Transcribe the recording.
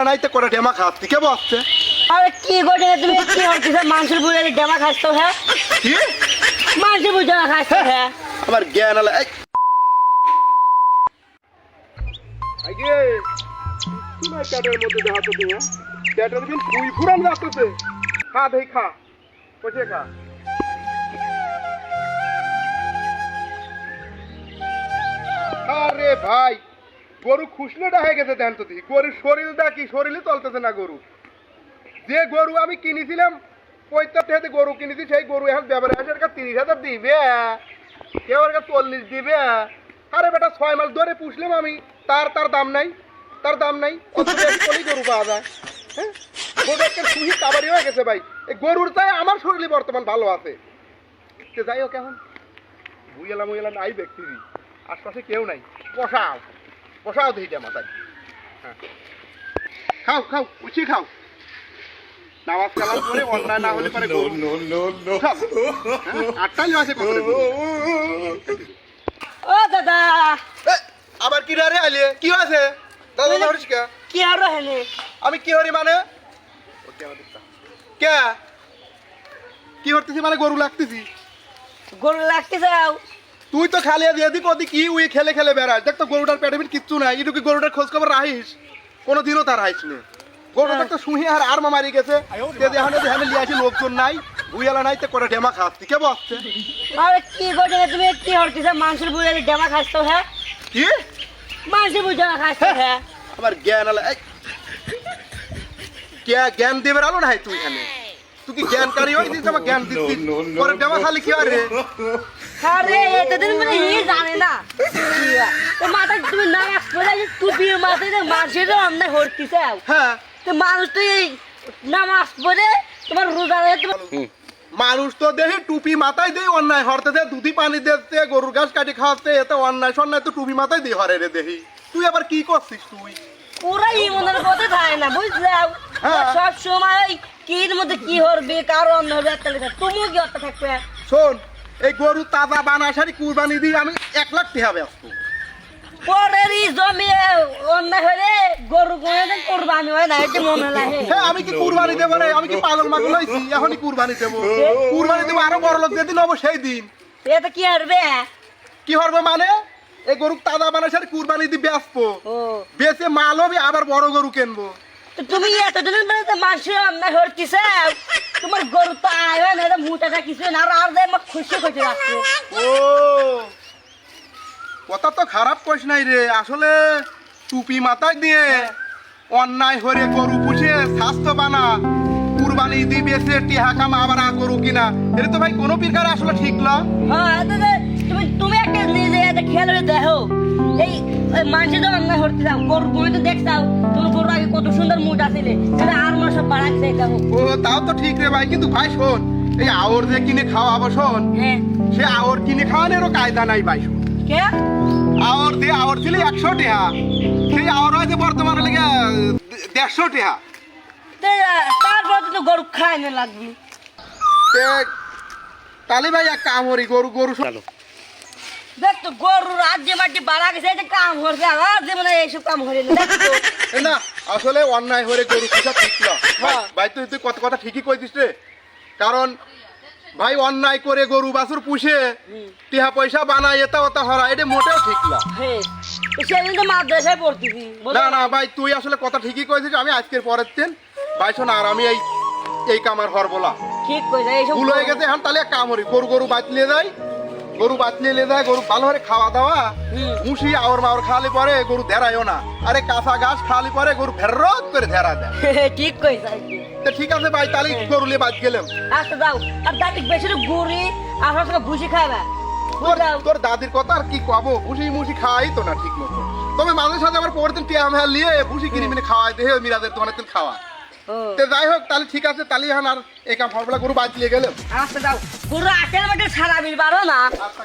নাই তো করে ডেমা খাচ্ছি কে বসছে আরে কি তুমি কি হচ্ছে মাংসের বুঝে ডেমা খাচ্ছ হ্যাঁ? কি? মাংসের বুঝে খাচ্ছ হ্যাঁ। আমার জ্ঞান আলা এই। আগে তোমার পেটের মধ্যে দেখা তো তুমি দিন ফুরান খা দেই খা। কচে খা। আরে ভাই গরু খুশলেটা হয়ে গেছে দেন তো গরুর শরীরটা কি শরীরই চলতেছে না গরু। যে গরু আমি কিনেছিলাম পঁয়তার হাতে গরু কিনেছি, সেই গরু এখন ব্যবহার হাজার কাছে তিরিশ হাজার দিবে। কেউ কাছে চল্লিশ দিবে। আরে বেটা, ছয় মাস ধরে পুষলাম আমি। তার তার দাম নাই, তার দাম নাই। করেই গরু পাওয়া যায়। হ্যাঁ? গরু একটা কাবারি হয়ে গেছে ভাই। এই গরুর চাই আমার শরীরে বর্তমান ভালো আছে। যাই হোক এখন। বুইয়ালা মুইয়ালা নাই ব্যক্তি। আশপাশে কেউ নাই। বসাও। দিই মাথায় হ্যাঁ খাও খাও উচি খাও। নামাজ কালাম করে অন্যায় না হলে পারে। হ্যাঁ, আটটাই আছে ও দাদা। আবার কি রে আইলে? কি আছে দাদা ধরিস কে? কি আর হেনে আমি কি হরি মানে? কে? কি হরতেছি মানে গরু লাগতেছি? গরু লাগতে যাও তুই তো খালি দিয়ে দিক ওদিক কি উই খেলে খেলে বেড়াস দেখ তো গরুটার পেটে পিট কিচ্ছু নাই এটুকু গরুটার খোঁজ খবর রাখিস কোনো দিনও তার হাইস নে গরুটা তো শুহি আর আর মারি গেছে এখন যদি আমি লিয়ে আসি লোকজন নাই বুইয়ালা নাই তো করে ডেমা খাচ্ছি কে বসছে আরে কি গোটে তুমি কি হচ্ছে মাংসের বুঝে ডেমা খাচ্ছ হ্যাঁ কি মাংসের বুঝে খাচ্ছ হ্যাঁ আমার জ্ঞান আলা এই জ্ঞা- জ্ঞান দেবে আলো না তুই এখানে তুই কি জ্ঞানকারী হয়ে দিস আমার জ্ঞান দিচ্ছিস পরে ডেমা খালি কি আর রে আরে এতদিন মানে ই জানে না। তো মাথা তুমি না পড়ে টুপি মাথায় হরতিছে। হ্যাঁ। তো মানুষ তো এই নামাজ পড়ে তোমার রোজা মানুষ তো দেখে টুপি মাথায় দেই অন্যায় হরতে দে দুধি পানি দিতে গরুর ঘাস কাটি খাওয়াতে এতে অন্যায় সন্ন্যায় তো টুপি মাথায় দিয়ে হরে রে দেখি। তুই আবার কি করছিস তুই? পুরা ইমনের পথে থাকে না বুঝলাম হ্যাঁ। সব সময় কির মধ্যে কি হরবে কারও অন্য হবে একটা লেখা তুমিও কি অর্থ থাকবে? শোন এই গরু তাজা বানা সারি কুরবানি দিয়ে আমি এক লাখ টাকা ব্যস্ত পরেরই জমি অন্য হলে গরু কোরবানি হয় না এটা মনে লাগে। হ্যাঁ আমি কি কুরবানি দেবো রে? আমি কি পাগল মাগল হয়েছি এখনই কুরবানি দেবো। কুরবানি দেবো আরও বড় লোক যেদিন হব সেই দিন। এটা কি হারবে কি হবে মানে? এই গরু তাজা বানা সারি কুরবানি দিয়ে ব্যস্ত বেচে মাল হবে আবার বড় গরু কিনবো। তুমি এতদিনের বেড়াতে মাসে অন্য হরতিছে তোমার গরু তো আয় না মুটাটা কিছু না আর আর দেয় খুশি খুশি রাখছে ও কথা তো খারাপ কইস নাই রে আসলে টুপি মাথায় দিয়ে অন্যায় হরে গরু পুষে স্বাস্থ্য বানা কুরবানি দিবে সে টিহা কামা আবার গরু কিনা এটা তো ভাই কোনো প্রকার আসলে ঠিক না। হ্যাঁ তুমি তুমি একটা নিজে একটা খেয়াল করে দেখো। এই মানুষের তো অন্য হরতে যাও গরু তুমি তো দেখছাও তোমার গরু আগে কত সুন্দর মুট আসলে। এটা আর মাস সব বাড়াচ্ছে দেখো। ও তাও তো ঠিক রে ভাই কিন্তু ভাই শোন এই আওর যে কিনে খাওয়াবো শোন হ্যাঁ। সে আওর কিনে খাওয়ানোরও কায়দা নাই ভাই শোন। কে? আওর দিয়ে আওর ছিল একশো টেহা সেই আওর হয়তো বর্তমানে লেগে দেড়শো টেহা। তে, তারপর তো গরু খায় না লাগবে। তে তাহলে ভাই এক কাম করি গরু গরু শোন দেখ তো গরু রাজ্যে মাটি বাড়া গেছে এটা কাম করছে আর যে মানে এইসব কাম না আসলে অন্যায় হয়ে গরু পোষা ঠিক না। ভাই হ্যাঁ। তুই তুই কত কথা ঠিকই কইছিস রে। কারণ ভাই অন্যায় করে গরু বাছুর পুষে টিহা পয়সা বানায় এটা ওটা হরা এটা মোটেও ঠিক না। হ্যাঁ সেদিন তো মাদ্রাসায় পড়তেছি না না ভাই তুই আসলে কথা ঠিকই কইছিস আমি আজকের পরের দিন ভাই শোন আর আমি এই এই কামার হর বলা ঠিক কইছে এইসব ভুল হয়ে গেছে এখন তাহলে এক কাম করি গরু গরু বাঁচলিয়ে যায় গরু বাঁচলিয়ে যায় গরু ভালো করে খাওয়া দাওয়া। মুসি আওর মাওর খালি পরে গরু ধেরায়ও না। আরে কাঁচা ঘাস খালি পরে গরু ফেরত করে ধেরা দেয়। ঠিক কইছে। তো ঠিক আছে ভাই তাহলে গরু নিয়ে বাদ গেলাম আচ্ছা যাও। আর দাঁড়ি বেশি গুড়ি আর সঙ্গে ভুসি খাবে তোর তোর দাদির কথা আর কি কব? ভুসি মুসি খাওয়াই তো না ঠিক মতো তবে মাঝে সাথে আমার পরের দিন টিয়াম হ্যাঁ নিয়ে ভুসি কিনে মিনে খাওয়াই দেহে মিরাদের দোকানের দিন খাওয়া তো যাই হোক তাহলে ঠিক আছে তাহলে এখন আর একা কাম ফলবেলা গরু বাদ দিয়ে গেলাম আচ্ছা যাও। গরু আটের বাটে সারা বিল পারো না। আচ্ছা